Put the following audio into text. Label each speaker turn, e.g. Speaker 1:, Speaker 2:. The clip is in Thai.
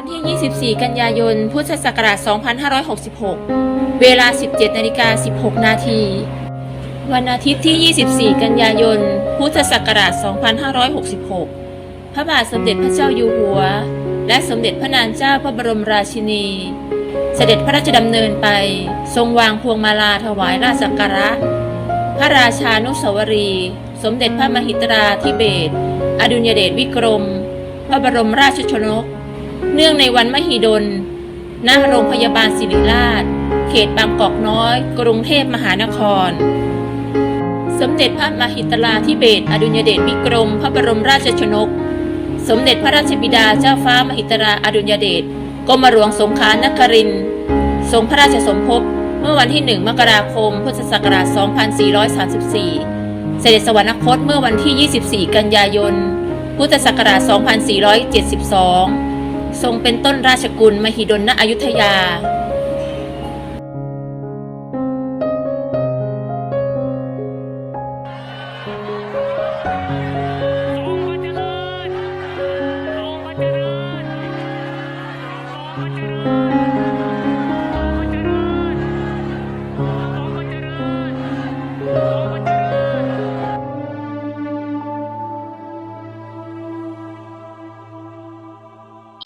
Speaker 1: วันที่ 24 กันยายน พุทธศักราช 2566 เวลา 17นาฬิกา16 นาที วันอาทิตย์ที่ 24 กันยายน พุทธศักราช 2566 พระบาทสมเด็จพระเจ้าอยู่หัว และสมเด็จพระนางเจ้าพระบรมราชินี เสด็จพระราชดำเนินไป ทรงวางพวงมาลาถวายราชสักการะ พระราชานุสาวรี สมเด็จพระมหิตราธิเบศอดุลยเดชวิกรม พระบรมราชชนก เนื่องในวันมหิดล ณ โรงพยาบาลศิริราช เขตบางกอกน้อย กรุงเทพมหานคร สมเด็จพระมหิตราธิเบศอดุลยเดชวิกรม พระบรมราชชนก สมเด็จพระราชบิดาเจ้าฟ้ามหิตราอดุลยเดชกรมหลวงสงขลานครินทร์ทรงพระราชสมภพเมื่อวันที่ 1 มกราคม พุทธศักราช 2434 เสด็จสวรรคตเมื่อวันที่ 24 กันยายน พุทธศักราช 2472 ทรงเป็นต้นราชกุลมหิดลณอยุธยา Thank you.